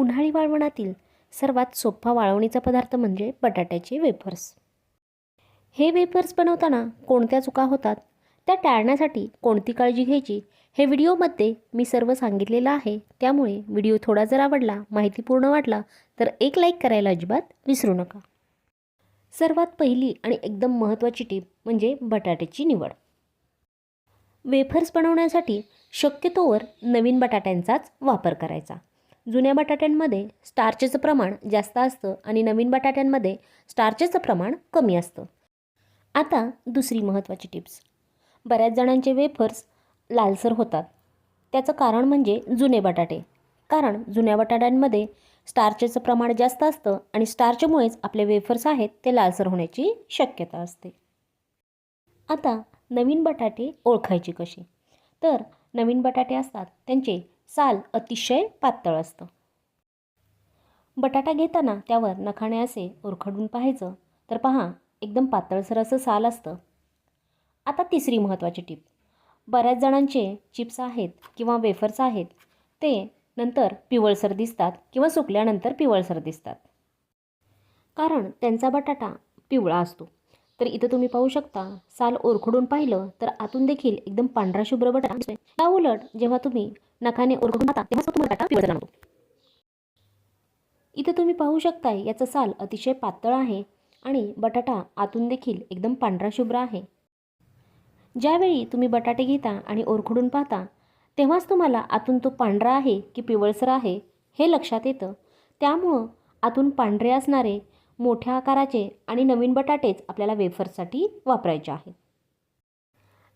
उन्हाळी वाळवणातील सर्वात सोपा वाळवणीचा पदार्थ म्हणजे बटाट्याचे वेफर्स. हे वेफर्स बनवताना कोणत्या चुका होतात? त्या टाळण्यासाठी कोणती काळजी घ्यायची? हे व्हिडिओमध्ये मी सर्व सांगितलेलं आहे. त्यामुळे व्हिडिओ थोडा जर आवडला माहितीपूर्ण वाटला तर एक लाईक करायला अजिबात विसरू नका. सर्वात पहिली आणि एकदम महत्त्वाची टीप म्हणजे बटाट्याची निवड. वेफर्स बनवण्यासाठी शक्यतोवर नवीन बटाट्यांचाच वापर करायचा. जुन्या बटाट्यांमध्ये स्टार्चेचं प्रमाण जास्त असतं आणि नवीन बटाट्यांमध्ये स्टार्चेचं प्रमाण कमी असतं. आता दुसरी महत्त्वाची टिप्स. बऱ्याच जणांचे वेफर्स लालसर होतात. त्याचं कारण म्हणजे जुने बटाटे. कारण जुन्या बटाट्यांमध्ये स्टार्चेचं प्रमाण जास्त असतं आणि स्टार्चमुळेच आपले वेफर्स आहेत ते लालसर होण्याची शक्यता असते. आता नवीन बटाटे ओळखायचे कसे? तर नवीन बटाटे असतात त्यांचे साल अतिशय पातळ असतं. बटाटा घेताना त्यावर नखाणे असे उरखडून पाहायचं तर पहा एकदम पातळसर असं साल असतं. आता तिसरी महत्त्वाची टीप. बऱ्याच जणांचे चिप्स आहेत किंवा वेफर्स आहेत ते नंतर पिवळसर दिसतात किंवा सुकल्यानंतर पिवळसर दिसतात. कारण त्यांचा बटाटा पिवळा असतो. तर इथं तुम्ही पाहू शकता साल ओरखडून पाहिलं तर आतून देखील एकदम पांढरा शुभ्र बटाटा उलट जेव्हा तुम्ही नखाने ओरखडून पाहता तेव्हाच तो तुम्हाला काटा पिवळा जाणवतो इथं तुम्ही पाहू शकताय याचं साल अतिशय पातळ आहे आणि बटाटा आतून देखील एकदम पांढरा शुभ्र आहे. ज्यावेळी तुम्ही बटाटे घेता आणि ओरखडून पाहता तेव्हाच तुम्हाला आतून तो पांढरा आहे की पिवळसर आहे हे लक्षात येतं. त्यामुळं आतून पांढरे असणारे मोठ्या आकाराचे आणि नवीन बटाटेच आपल्याला वेफर्ससाठी वापरायचे आहेत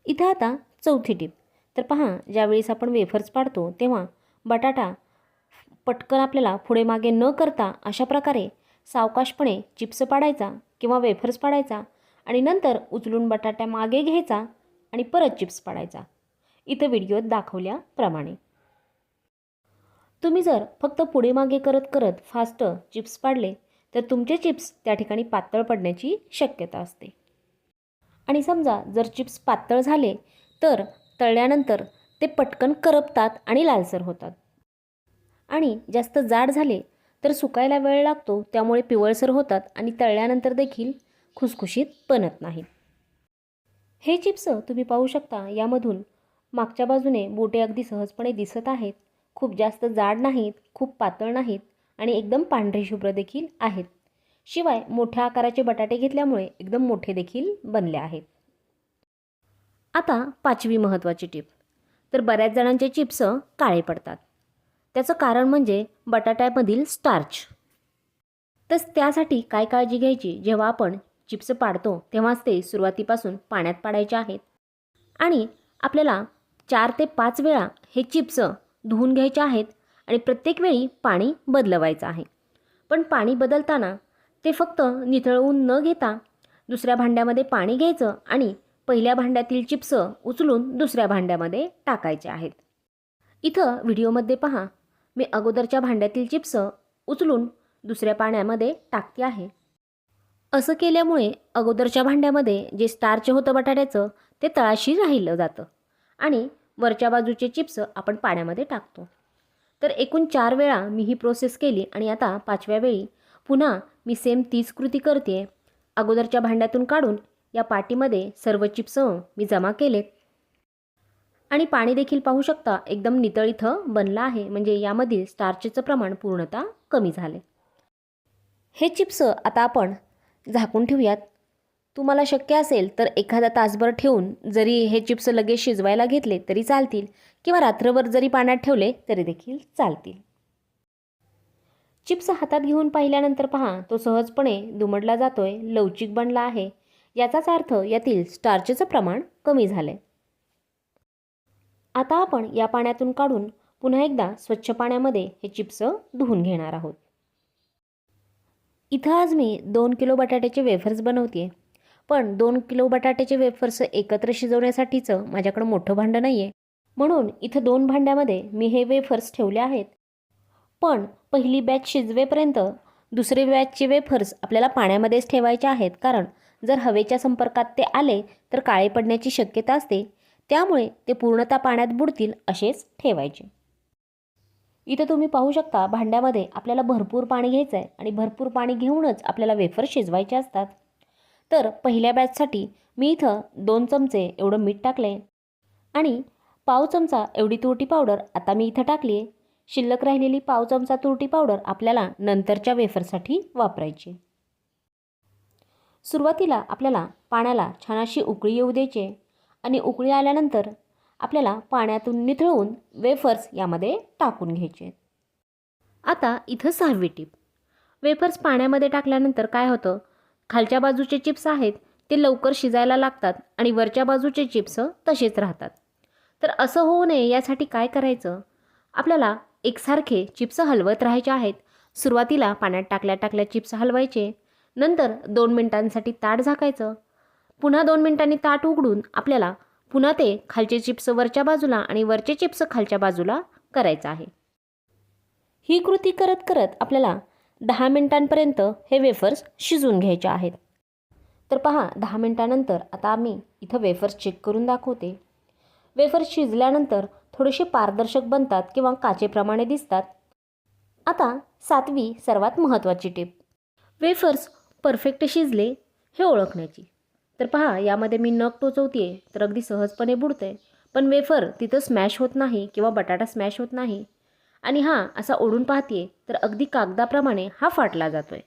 इथं आता चौथी टीप. तर पहा ज्यावेळेस आपण वेफर्स पाडतो तेव्हा बटाटा पटकन आपल्याला पुढे मागे न करता अशा प्रकारे सावकाशपणे चिप्स पाडायचा किंवा वेफर्स पाडायचा आणि नंतर उचलून बटाट्या मागे घ्यायचा आणि परत चिप्स पाडायचा. इथं व्हिडिओत दाखवल्याप्रमाणे. तुम्ही जर फक्त पुढे मागे करत करत फास्ट चिप्स पाडले तर तुमचे चिप्स त्या ठिकाणी पातळ पडण्याची शक्यता असते. आणि समजा जर चिप्स पातळ झाले तर तळल्यानंतर ते पटकन करपतात आणि लालसर होतात. आणि जास्त जाड झाले तर सुकायला वेळ लागतो त्यामुळे पिवळसर होतात आणि तळल्यानंतर देखील खुसखुशीत बनत नाहीत. हे चिप्स तुम्ही पाहू शकता यामधून मागच्या बाजूने बोटे अगदी सहजपणे दिसत आहेत. खूप जास्त जाड नाहीत खूप पातळ नाहीत आणि एकदम पांढरे शुभ्र देखील आहेत. शिवाय मोठ्या आकाराचे बटाटे घेतल्यामुळे एकदम मोठे देखील बनले आहेत. आता पाचवी महत्त्वाची टिप. तर बऱ्याच जणांचे चिप्स काळे पडतात. त्याचं कारण म्हणजे बटाट्यामधील स्टार्च. तर त्यासाठी काय काळजी घ्यायची? जेव्हा आपण चिप्स पाडतो तेव्हाच ते सुरुवातीपासून पाण्यात पाडायचे आहेत. आणि आपल्याला चार ते पाच वेळा हे चिप्स धुवून घ्यायचे आहेत आणि प्रत्येक वेळी पाणी बदलवायचं आहे. पण पाणी बदलताना ते फक्त निथळवून न घेता दुसऱ्या भांड्यामध्ये पाणी घ्यायचं आणि पहिल्या भांड्यातील चिप्स उचलून दुसऱ्या भांड्यामध्ये टाकायचे आहेत. इथं व्हिडिओमध्ये पहा मी अगोदरच्या भांड्यातील चिप्स उचलून दुसऱ्या पाण्यामध्ये टाकते आहे. असं केल्यामुळे अगोदरच्या भांड्यामध्ये जे स्टार्च होतं बटाट्याचं ते तळाशी राहिलं जातं आणि वरच्या बाजूचे चिप्स आपण पाण्यामध्ये टाकतो. तर एकूण चार वेळा मी ही प्रोसेस केली आणि आता पाचव्या वेळी पुन्हा मी सेम तीच कृती करते अगोदरच्या भांड्यातून काढून या पाटीमध्ये सर्व चिप्स मी जमा केलेत आणि पाणी देखील पाहू शकता एकदम नितळ इथं बनलं आहे. म्हणजे यामधील स्टार्चेचं प्रमाण पूर्णतः कमी झाले. हे चिप्स आता आपण झाकून ठेवूयात. तुम्हाला शक्य असेल तर एखादा तासभर ठेवून जरी हे चिप्स लगेच शिजवायला घेतले तरी चालतील किंवा रात्रभर जरी पाण्यात ठेवले तरी देखील चालतील. चिप्स हातात घेऊन पाहिल्यानंतर पहा तो सहजपणे दुमडला जातोय लवचिक बनला आहे. याचाच अर्थ यातील स्टार्चचं प्रमाण कमी झालं आता आपण या पाण्यातून काढून पुन्हा एकदा स्वच्छ पाण्यामध्ये हे चिप्स धुवून घेणार आहोत. इथं आज मी दोन किलो बटाट्याचे वेफर्स बनवते पण दोन किलो बटाट्याचे वेफर्स एकत्र शिजवण्यासाठीचं माझ्याकडं मोठं भांडं नाही आहे म्हणून इथं दोन भांड्यामध्ये मी हे वेफर्स ठेवले आहेत. पण पहिली बॅच शिजवेपर्यंत दुसरे बॅचचे वेफर्स आपल्याला पाण्यामध्येच ठेवायचे आहेत. कारण जर हवेच्या संपर्कात ते आले तर काळे पडण्याची शक्यता असते. त्यामुळे ते पूर्णतः पाण्यात बुडतील असेच ठेवायचे. इथं तुम्ही पाहू शकता भांड्यामध्ये आपल्याला भरपूर पाणी घ्यायचं आहे आणि भरपूर पाणी घेऊनच आपल्याला वेफर शिजवायचे असतात. तर पहिल्या बॅचसाठी मी इथं दोन चमचे एवढं मीठ टाकले आणि पाव चमचा एवढी तुरटी पावडर आता मी इथं टाकली आहे शिल्लक राहिलेली पाव चमचा तुरटी पावडर आपल्याला नंतरच्या वेफरसाठी वापरायची. सुरुवातीला आपल्याला पाण्याला छान अशी उकळी येऊ द्यायची आणि उकळी आल्यानंतर आपल्याला पाण्यातून निथळून वेफर्स यामध्ये टाकून घ्यायचे आता इथं सहावी टीप. वेफर्स पाण्यामध्ये टाकल्यानंतर काय होतं? खालच्या बाजूचे चिप्स आहेत ते लवकर शिजायला लागतात आणि वरच्या बाजूचे चिप्स तसेच राहतात. तर असं होऊ नये यासाठी काय करायचं? आपल्याला एकसारखे चिप्स हलवत राहायचे आहेत. सुरुवातीला पाण्यात टाकल्या टाकल्या चिप्स हलवायचे. नंतर दोन मिनटांसाठी ताट झाकायचं. पुन्हा दोन मिनटांनी ताट उघडून आपल्याला पुन्हा ते खालचे चिप्स वरच्या बाजूला आणि वरचे चिप्स खालच्या बाजूला करायचं आहे. ही कृती करत करत आपल्याला दहा मिनटांपर्यंत हे वेफर्स शिजून घ्यायचे आहेत. तर पहा दहा मिनटानंतर आता आम्ही इथं वेफर्स चेक करून दाखवते. वेफर्स शिजल्यानंतर थोडेसे पारदर्शक बनतात किंवा काचेप्रमाणे दिसतात. आता सातवी सर्वात महत्त्वाची टिप वेफर्स परफेक्ट शिजले हे ओळखण्याची. तर पहा यामध्ये मी नग टोचवते तर अगदी सहजपणे बुडते पण वेफर तिथं स्मॅश होत नाही किंवा बटाटा स्मॅश होत नाही. आणि हा असा ओढून पाहते तर अगदी कागदाप्रमाणे हा फाटला जातोय.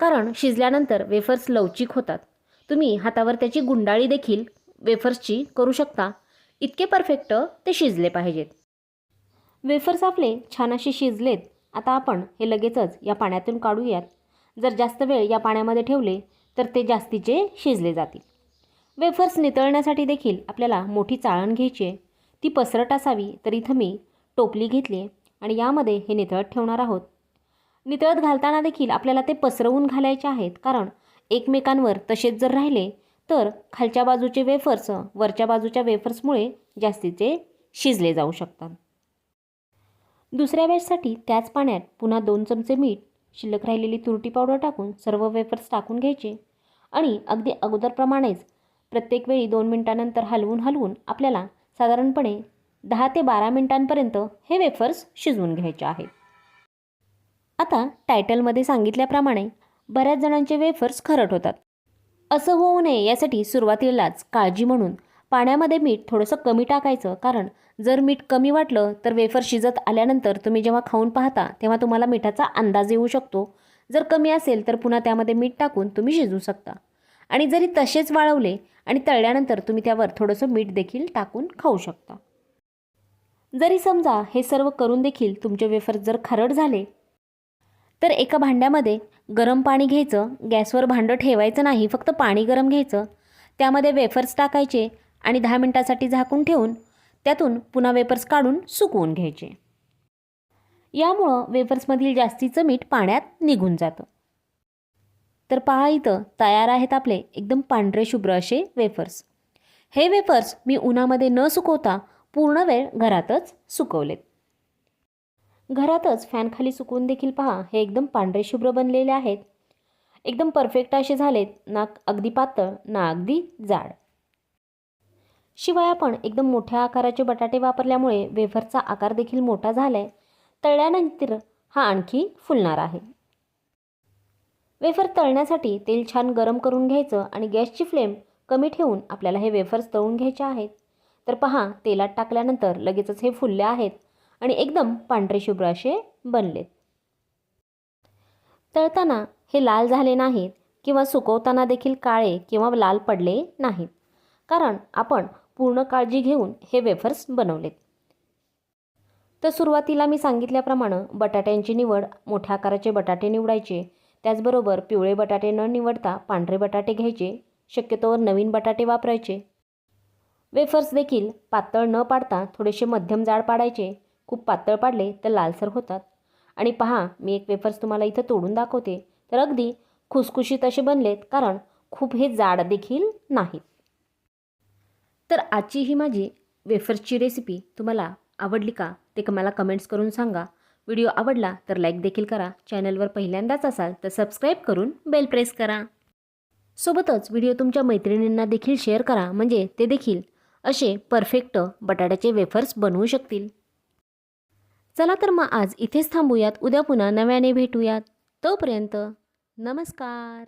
कारण शिजल्यानंतर वेफर्स लवचिक होतात. तुम्ही हातावर त्याची गुंडाळी देखील वेफर्सची करू शकता. इतके परफेक्ट ते शिजले पाहिजेत. वेफर्स आपले छान असे शिजलेत. आता आपण हे लगेचच या पाण्यातून काढूयात. जर जास्त वेळ या पाण्यामध्ये ठेवले तर ते जास्तीचे शिजले जातील. वेफर्स नितळण्यासाठी देखील आपल्याला मोठी चाळण घ्यायची आहे. ती पसरट असावी तर इथं मी टोपली घेतली आहे आणि यामध्ये हे नितळत ठेवणार आहोत. नितळत घालताना देखील आपल्याला ते पसरवून घालायचे आहेत कारण एकमेकांवर तसेच जर राहिले तर खालच्या बाजूचे वेफर्स वरच्या बाजूच्या वेफर्समुळे जास्तीचे शिजले जाऊ शकतात. दुसऱ्या वेळेसाठी त्याच पाण्यात पुन्हा दोन चमचे मीठ शिल्लक राहिलेली तुरटी पावडर टाकून सर्व वेफर्स टाकून घ्यायचे. आणि अगदी अगोदरप्रमाणेच प्रत्येक वेळी दोन मिनटानंतर हलवून हलवून आपल्याला साधारणपणे दहा ते बारा मिनटांपर्यंत हे वेफर्स शिजवून घ्यायचे आहेत. आता टायटलमध्ये सांगितल्याप्रमाणे बऱ्याच जणांचे वेफर्स खरट होतात. असं होऊ नये यासाठी सुरुवातीलाच काळजी म्हणून पाण्यामध्ये मीठ थोडंसं कमी टाकायचं. कारण जर मीठ कमी वाटलं तर वेफर शिजत आल्यानंतर तुम्ही जेव्हा खाऊन पाहता तेव्हा तुम्हाला मिठाचा अंदाज येऊ शकतो. जर कमी असेल तर पुन्हा त्यामध्ये मीठ टाकून तुम्ही शिजू शकता. आणि जरी तसेच वाळवले आणि तळल्यानंतर तुम्ही त्यावर थोडंसं मीठ देखील टाकून खाऊ शकता. जरी समजा हे सर्व करून देखील तुमचे वेफर जर खारट झाले तर एका भांड्यामध्ये गरम पाणी घ्यायचं. गॅसवर भांडं ठेवायचं नाही फक्त पाणी गरम घ्यायचं. त्यामध्ये वेफर्स टाकायचे. आणि दहा मिनटासाठी झाकून ठेवून त्यातून पुन्हा वेफर्स काढून सुकवून घ्यायचे. यामुळं वेफर्समधील जास्तीचं मीठ पाण्यात निघून जातं. तर पहा इथं तयार आहेत आपले एकदम पांढरे शुभ्र असे वेफर्स. हे वेफर्स मी उन्हामध्ये न सुकवता पूर्ण वेळ घरातच सुकवलेत. घरातच फॅनखाली सुकवून देखील पहा हे एकदम पांढरे शुभ्र बनलेले आहेत. एकदम परफेक्ट असे झालेत ना अगदी पातळ ना अगदी जाड. शिवाय आपण एकदम मोठ्या आकाराचे बटाटे वापरल्यामुळे वेफरचा आकार देखील मोठा झाला आहे तळल्यानंतर हा आणखी फुलणार आहे. वेफर तळण्यासाठी तेल छान गरम करून घ्यायचं आणि गॅसची फ्लेम कमी ठेवून आपल्याला हे वेफर्स तळून घ्यायचे आहेत. तर पहा तेलात टाकल्यानंतर लगेचच हे फुलले आहेत आणि एकदम पांढरे शुभ्र असे बनलेत. तळताना हे लाल झाले नाहीत किंवा सुकवताना देखील काळे किंवा लाल पडले नाहीत. कारण आपण पूर्ण काळजी घेऊन हे वेफर्स बनवलेत तर सुरुवातीला मी सांगितल्याप्रमाणे बटाट्यांची निवड मोठ्या आकाराचे बटाटे निवडायचे त्याचबरोबर पिवळे बटाटे न निवडता पांढरे बटाटे घ्यायचे शक्यतोवर नवीन बटाटे वापरायचे. वेफर्स देखील पातळ न पाडता थोडेसे मध्यम जाड पाडायचे खूप पातळ पाडले तर लालसर होतात. आणि पहा मी एक वेफर्स तुम्हाला इथं तोडून दाखवते. तर अगदी खुसखुशीत असे बनलेत कारण खूप हे जाड देखील नाहीत. तर आजची ही माझी वेफर्सची रेसिपी तुम्हाला आवडली का ते मला कमेंट्स करून सांगा. व्हिडिओ आवडला तर लाईक देखील करा. चॅनलवर पहिल्यांदाच असाल तर सबस्क्राईब करून बेल प्रेस करा. सोबतच व्हिडिओ तुमच्या मैत्रिणींना देखील शेअर करा. म्हणजे ते देखील असे परफेक्ट बटाट्याचे वेफर्स बनवू शकतील. चला तर मग आज इथेच थांबूयात. उद्या पुन्हा नव्याने भेटूयात. तोपर्यंत नमस्कार.